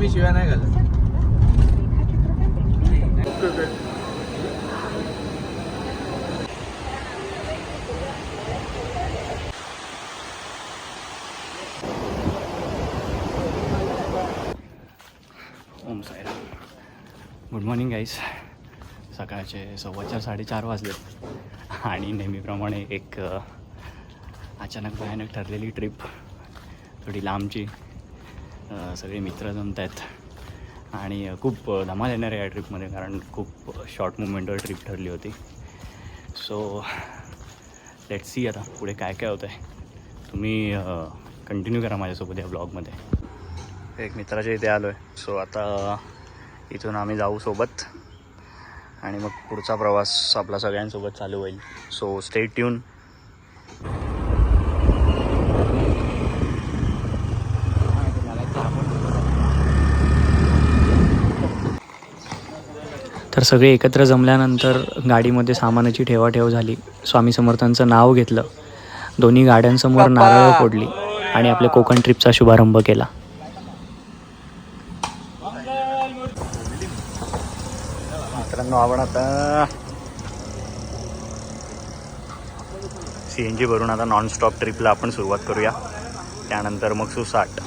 मी शिवाय नाही घालत. Om Sairam. Good morning guys सकाळचे सव्वा चार साडेचार वाजले. आणि नेहमीप्रमाणे एक अचानक भयानक ठरलेली ट्रिप थोडी लांबची. सगळे मित्र जमत आहेत. आणि खूप धमाल येणार आहे या ट्रिपमध्ये कारण खूप शॉर्ट मुवमेंटवर ट्रिप ठरली होती. सो लेट सी आता पुढे काय काय होतं आहे तुम्ही कंटिन्यू करा माझ्यासोबत या ब्लॉगमध्ये एक मित्राच्या इथे आलो आहे सो आता इथून आम्ही जाऊ सोबत. आणि मग पुढचा प्रवास आपला सगळ्यांसोबत चालू होईल. सो स्टे ट्यून तर सगळे एकत्र जमल्यानंतर गाडीमध्ये सामानाची ठेवाठेव झाली. स्वामी समर्थांचं नाव घेतलं. दोन्ही गाड्यांसमोर नारळ फोडली आणि आपल्या कोकण ट्रिपचा शुभारंभ केला. मित्रांनो आपण आता सी एन जी भरून आता नॉनस्टॉप ट्रिपला आपण सुरुवात करूया. त्यानंतर मग सुसाट.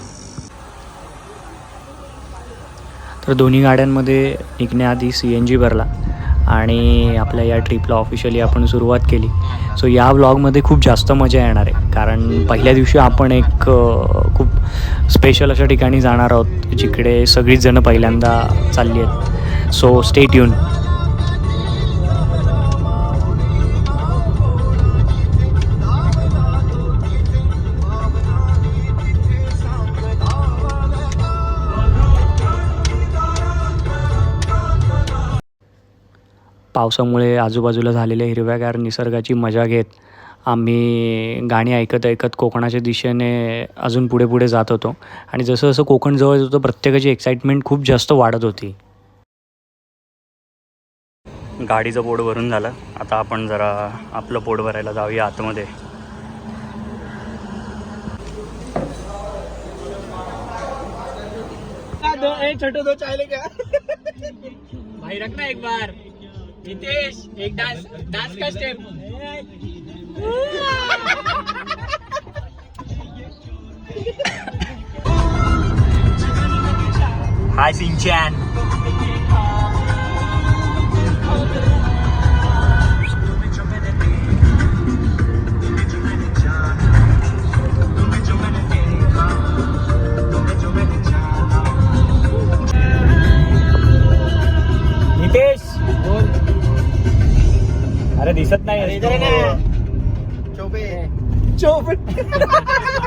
तर दोन्ही गाड्यांमध्ये निघण्याआधी सी एन जी भरला आणि आपल्या या ट्रिपला ऑफिशियली आपण सुरुवात केली. सो या व्लॉगमध्ये खूप जास्त मजा येणार आहे. कारण पहिल्या दिवशी आपण एक खूप स्पेशल अशा ठिकाणी जाणार आहोत जिकडे सगळीच जणं पहिल्यांदा चालली आहेत. सो स्टेट येऊन पावसामुळे आजूबाजूला झालेल्या हिरव्यागार निसर्गाची मजा घेत आम्ही गाणी ऐकत ऐकत कोकणाच्या दिशेने अजून पुढे पुढे जात होतो. आणि जसं जसं कोकण जवळ येत होतं प्रत्येकाची एक्साइटमेंट खूप जास्त वाढत होती. गाडीचं पोट भरून झालं. आता आपण जरा आपलं पोट भरायला जाऊया आतमध्ये. दो एक छोटे दो चाय क्या भाई रखना एक बार. हितेश एक डांस डांस का step? Hi Sinchan. Cobit. Cobit.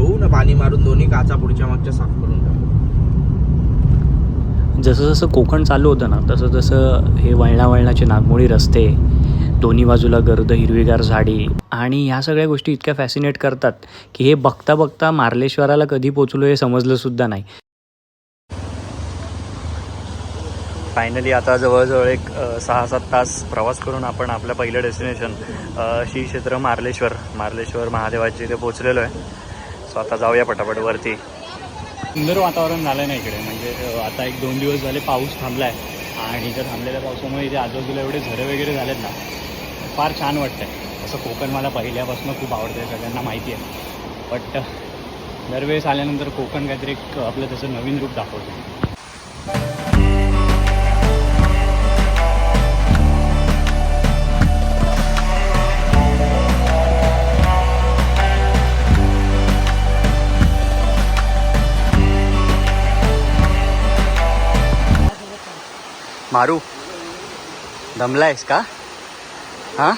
घेऊ ना पाणी मारून दोन्ही काचा पुढच्या मागच्या साफ करून टाकू. जसं जसं कोकण चालू होतं ना तसं तसं हे वळणा वळणाचे नागमोडी रस्ते दोन्ही बाजूला गर्द हिरवीगार झाडी आणि ह्या सगळ्या गोष्टी इतक्या फॅसिनेट करतात की हे बघता बघता मार्लेश्वराला कधी पोचलो हे समजलं सुद्धा नाही. फायनली आता जवळजवळ एक सहा सात तास प्रवास करून आपण आपलं पहिलं डेस्टिनेशन श्री क्षेत्र मार्लेश्वर मार्लेश्वर महादेवाची इथे पोचलेलो आहे. सो आता जाऊया पटापट वरती. सुंदर वातावरण झालं ना इकडे. म्हणजे आता एक दोन दिवस झाले पाऊस थांबला आहे आणि त्या थांबलेल्या पावसामुळे इथे आजूबाजूला एवढे झरे वगैरे झालेत ना फार छान वाटतंय. असं कोकण मला पहिल्यापासून खूप आवडतं सगळ्यांना माहिती आहे. बट दरवेळेस आल्यानंतर कोकण काहीतरी एक आपलं त्याचं नवीन रूप दाखवतं मारू दमलायस का? हा?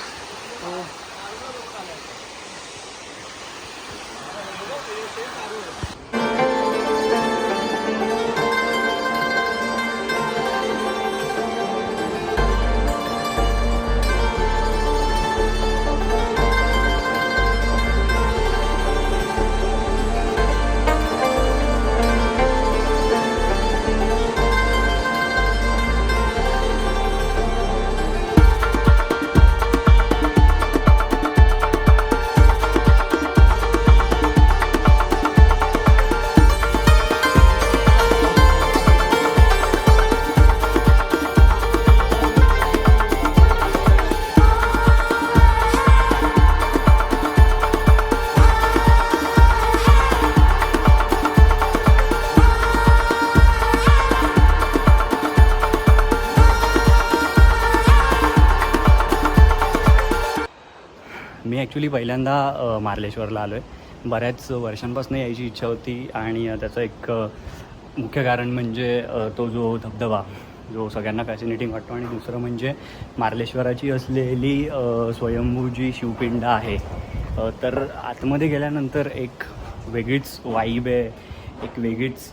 ॲक्च्युली पहिल्यांदा मार्लेश्वरला आलो आहे बऱ्याच वर्षांपासून यायची इच्छा होती आणि त्याचं एक मुख्य कारण म्हणजे तो जो धबधबा जो सगळ्यांना फॅसिनेटिंग वाटतो आणि दुसरं म्हणजे मार्लेश्वराची असलेली स्वयंभू जी शिवपिंड आहे. तर आतमध्ये गेल्यानंतर एक वेगळीच वाईब आहे. एक वेगळीच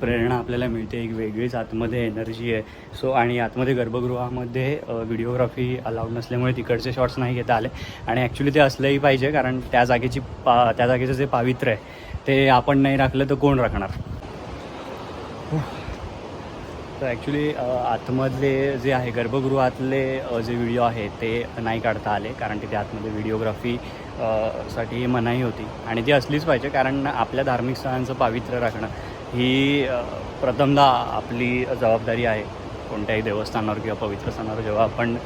प्रेरणा आपल्याला मिळते एक वेगळीच आतमध्ये एनर्जी आहे. सो आणि आतमध्ये गर्भगृहामध्ये व्हिडिओग्राफी अलाउड नसल्यामुळे तिकडचे शॉट्स नाही घेता आले. आणि ॲक्च्युली ते असलंही पाहिजे कारण त्या जागेची पा त्या जागेचं जे पावित्र्य आहे ते आपण नाही राखलं तर कोण राखणार? तर ॲक्च्युली आतमधले जे आहे गर्भगृहातले जे व्हिडिओ आहे ते नाही काढता आले कारण तिथे आतमध्ये व्हिडिओग्राफी साठी साठी मनाई होती. आणि ती असलीच पाहिजे कारण आपल्या धार्मिक स्थळांचं पावित्र्य राखणं ही प्रथमदा आपली जबाबदारी आहे. कोणत्याही देवस्थानावर किंवा पवित्र स्थानावर जेव्हा आपण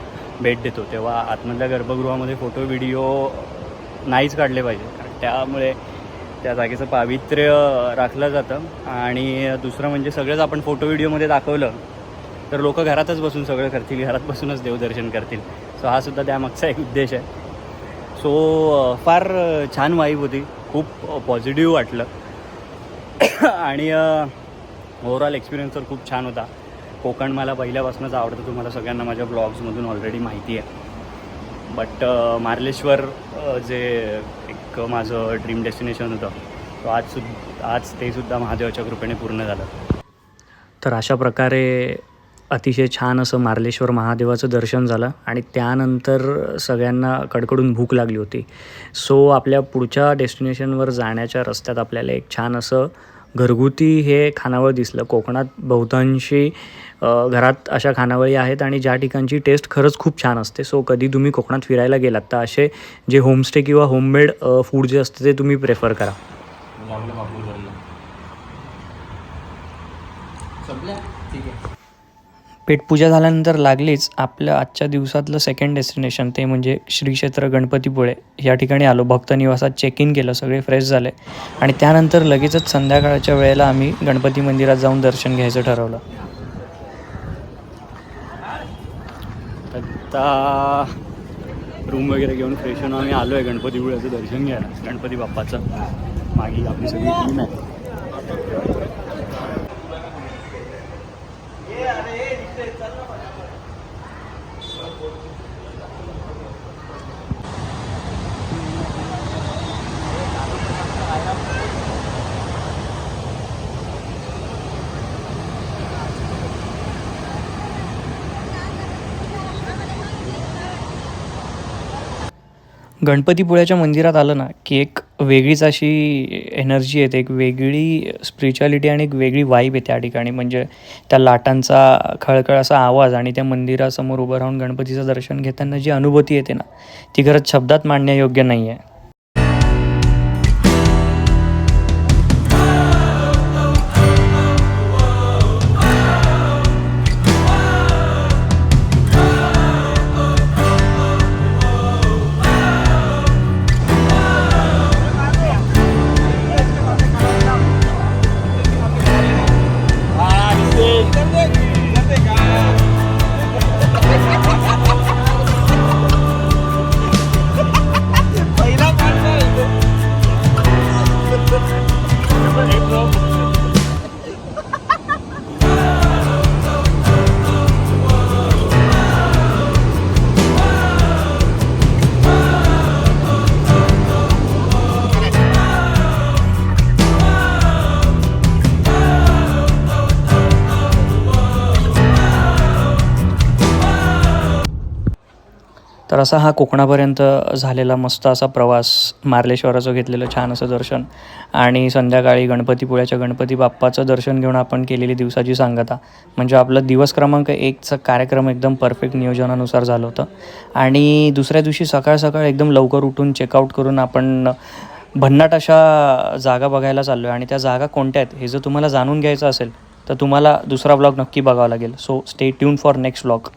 भेट देतो तेव्हा आतमधल्या गर्भगृहामध्ये फोटो व्हिडिओ नाहीच काढले पाहिजे. कारण त्यामुळे त्या जागेचं पावित्र्य राखलं जातं. आणि दुसरं म्हणजे सगळंच आपण फोटो व्हिडिओमध्ये दाखवलं तर लोक घरातच बसून सगळं करतील घरात बसूनच देवदर्शन करतील. सो हा सुद्धा त्यामागचा एक उद्देश आहे. सो फार छान वाईब होती. खूप पॉझिटिव्ह वाटलं. आणि ओव्हरऑल एक्सपिरियन्स तर खूप छान होता. कोकण मला पहिल्यापासूनच आवडतं. तुम्हाला सगळ्यांना माझ्या ब्लॉग्समधून ऑलरेडी माहिती आहे. बट मार्लेश्वर जे एक माझं ड्रीम डेस्टिनेशन होतं तो आज सुद्धा आज ते सुद्धा महादेवाच्या कृपेने पूर्ण झालं. तर अशा प्रकारे अतिशय छान असं मार्लेश्वर महादेवाचं दर्शन झालं आणि त्यानंतर सगळ्यांना कडकडून भूक लागली होती. सो आपल्या पुढच्या डेस्टिनेशनवर जाण्याच्या रस्त्यात आपल्याला एक छान असं घरगुती हे खानावळ दिसलं. कोकणात बहुतांशी घरात अशा खानावळी आहेत आणि ज्या ठिकाणची टेस्ट खरंच खूप छान असते. सो कधी तुम्ही कोकणात फिरायला गेलात तर असे जे होमस्टे किंवा होममेड फूड जे असते ते तुम्ही प्रेफर करा. पेटपूजा झाल्यानंतर लागलीच आपल्या आजच्या दिवसातलं सेकंड डेस्टिनेशन ते म्हणजे श्री क्षेत्र गणपतीपुळे. या ठिकाणी आलो भक्त निवासात चेक इन केलं सगळे फ्रेश झाले. आणि त्यानंतर लगेचच संध्याकाळच्या वेळेला आम्ही गणपती मंदिरात जाऊन दर्शन घ्यायचं ठरवलं. आता रूम वगैरे घेऊन फ्रेश होऊन आम्ही आलो आहे गणपतीपुळ्याचं दर्शन घ्यायला गणपती बाप्पाचं. मागे आपली सगळी टीम आहे. চলো। गणपतीपुळ्याच्या मंदिरात आलं ना की एक वेगळीच अशी एनर्जी येते एक वेगळी स्पिरिच्युअलिटी आणि एक वेगळी वाईब आहे त्या ठिकाणी. म्हणजे त्या लाटांचा खळखळ असा आवाज आणि त्या मंदिरासमोर उभं राहून गणपतीचं दर्शन घेताना जी अनुभूती येते ना ती खरंच शब्दात मांडण्यायोग्य नाही आहे तर असा हा कोकणापर्यंत झालेला मस्त असा प्रवास मार्लेश्वराचं घेतलेलं छान असं दर्शन आणि संध्याकाळी गणपतीपुळ्याच्या गणपती बाप्पाचं दर्शन घेऊन आपण केलेली दिवसाची सांगता. म्हणजे आपलं दिवस क्रमांक एकचा कार्यक्रम एकदम परफेक्ट नियोजनानुसार झालं होतं. आणि दुसऱ्या दिवशी सकाळ सकाळ एकदम लवकर उठून चेकआउट करून आपण भन्नाट अशा जागा बघायला चाललो आहे आणि त्या जागा कोणत्या आहेत हे जर तुम्हाला जाणून घ्यायचं असेल तर तुम्हाला दुसरा ब्लॉग नक्की बघावा लागेल. So stay tuned for next blog